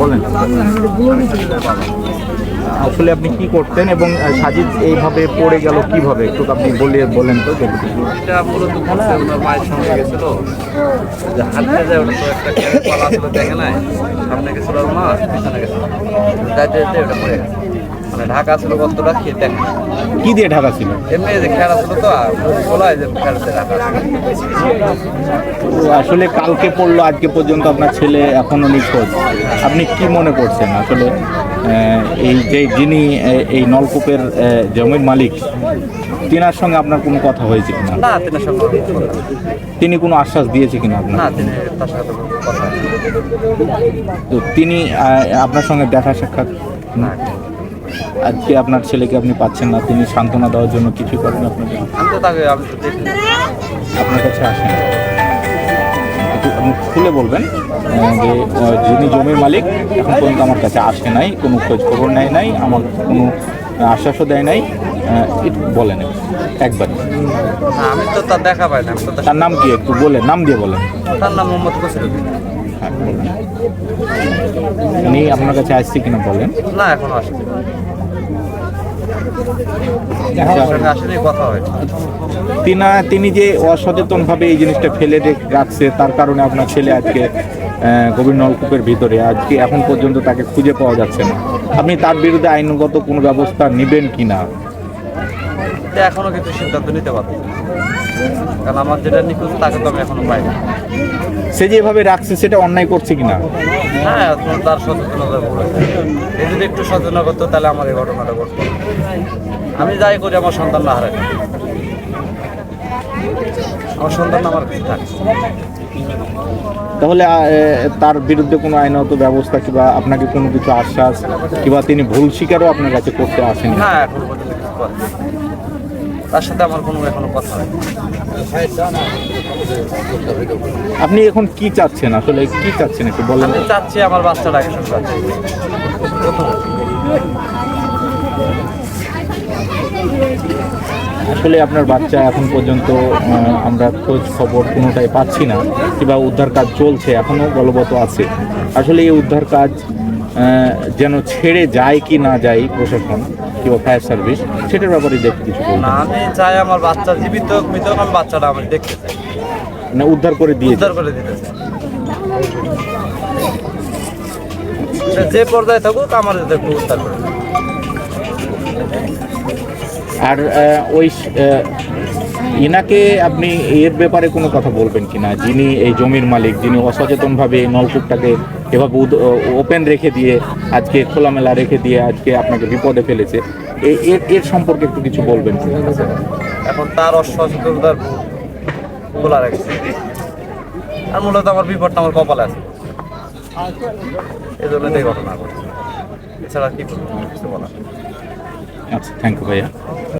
বলেন। আসলে আপনি কি করতেন এবং সাজিদ এইভাবে পড়ে গেল কীভাবে? একটু আপনি বলে বলেন তো। এটা মায়ের সঙ্গে গেছিল। তো একটা নাই। মা ওটা মানে ঢাকা ছিল কতটা? খেয়ে দেখে। কি দিয়ে ঢাকা ছিল? এমনি যে খেলা ছিল তো আর খোলা যে খেলাতে ঢাকা আসলে কালকে পড়ল আজকে পর্যন্ত আপনার ছেলে এখনও নিখোঁজ। আপনি কি মনে করছেন? আসলে এই যে যিনি এই নলকূপের জমির মালিক তিনার সঙ্গে আপনার কোনো কথা হয়েছে কিনা? না তিনি সঙ্গে কোনো তিনি কোনো আশ্বাস দিয়েছে কিনা আপনার? না তিনি তার সাথে কথা তো তিনি আপনার সঙ্গে দেখা সাক্ষাৎ? না আজকে আপনার ছেলেকে আপনি পাচ্ছেন না তিনি সান্ত্বনা দেওয়ার জন্য কিছু করেন আপনাকে আপনার কাছে আসেন। একটু খুলে বলবেন যে যিনি জমির মালিক এখন পর্যন্ত আমার কাছে আসে নাই কোনো খোঁজ খবর নেয় নাই আমার কোনো আশ্বাসও দেয় নাই বলেন একবার। আমি তো তার দেখা পাই না তার নাম কি একটু বলে নাম দিয়ে বলেন। তার নাম মোহাম্মদ হ্যাঁ উনি আপনার কাছে আসছে কিনা বলেন? না এখনও আসেনি আচ্ছা, আমার সঙ্গে আসেনি কথা হয় তিনা তিনি যে অসচেতনভাবে এই জিনিসটা ফেলে রেখ- রাখছে তার কারণে আপনার ছেলে আজকে গভীর নলকূপের ভিতরে আজকে এখন পর্যন্ত তাকে খুঁজে পাওয়া যাচ্ছে না। আপনি তার বিরুদ্ধে আইনগত কোনো ব্যবস্থা নেবেন কি না এখনও কিন্তু সিদ্ধান্ত নিতে পারছি না। কারণ আমার যেটা নিখোঁজ তাকে তো আমি এখনও পাই না। সে যেভাবে রাখছে সেটা অন্যায় করছে কিনা? হ্যাঁ তার সচেতনতা এই যদি একটু সচেতন করতো তাহলে আমার এই ঘটনাটা ঘটতো। আমি যাই করি আমার সন্তান না হারাই আমার সন্তান আমার থাকে। তাহলে তার বিরুদ্ধে কোনো আইনত ব্যবস্থা কিংবা আপনাকে কোনো কিছু আশ্বাস কিংবা তিনি ভুল স্বীকারও আপনার কাছে করতে আসেনি? না এখনও। তার সাথে আমার কোনো এখনও কথা হয় আপনি এখন কি চাচ্ছেন? আসলে কি চাচ্ছেন একটু বলেন। আমি চাচ্ছি আমার বাচ্চাটাকে শুনতে পাচ্ছি আসলে আপনার বাচ্চা এখন পর্যন্ত আমরা খোঁজ খবর কোনোটাই পাচ্ছি না কিংবা উদ্ধার কাজ চলছে এখনও বলবৎ আছে। আসলে এই উদ্ধার কাজ যেন ছেড়ে যায় কি না যায় প্রশাসন কিংবা ফায়ার সার্ভিস সেটার ব্যাপারে দেখতে কিছু না আমি চাই আমার বাচ্চা জীবিত মৃত হোক, আমি বাচ্চাটা আমি দেখতে চাই। মানে উদ্ধার করে দিয়ে উদ্ধার করে দিতে যে পর্যায়ে থাকুক আমার উদ্ধার করে। আর ওই ইনাকে আপনি এর ব্যাপারে কোনো কথা বলবেন কিনা? যিনি এই জমির মালিক, যিনি অসচেতনভাবে নলকূপটাকে এভাবে ওপেন রেখে দিয়ে আজকে খোলামেলা রেখে দিয়ে আজকে আপনাকে বিপদে ফেলেছে। এর এর সম্পর্কে একটু কিছু বলবেন এখন তার অসচেতনতার খোলা রাখছে। আর মূলত আমার বিপদটা আমার কপালে আছে। এই জন্য এই ঘটনা ঘটছে। এছাড়া কি বলব? কিছু নেই। আচ্ছা থ্যাংক ইউ ভাইয়া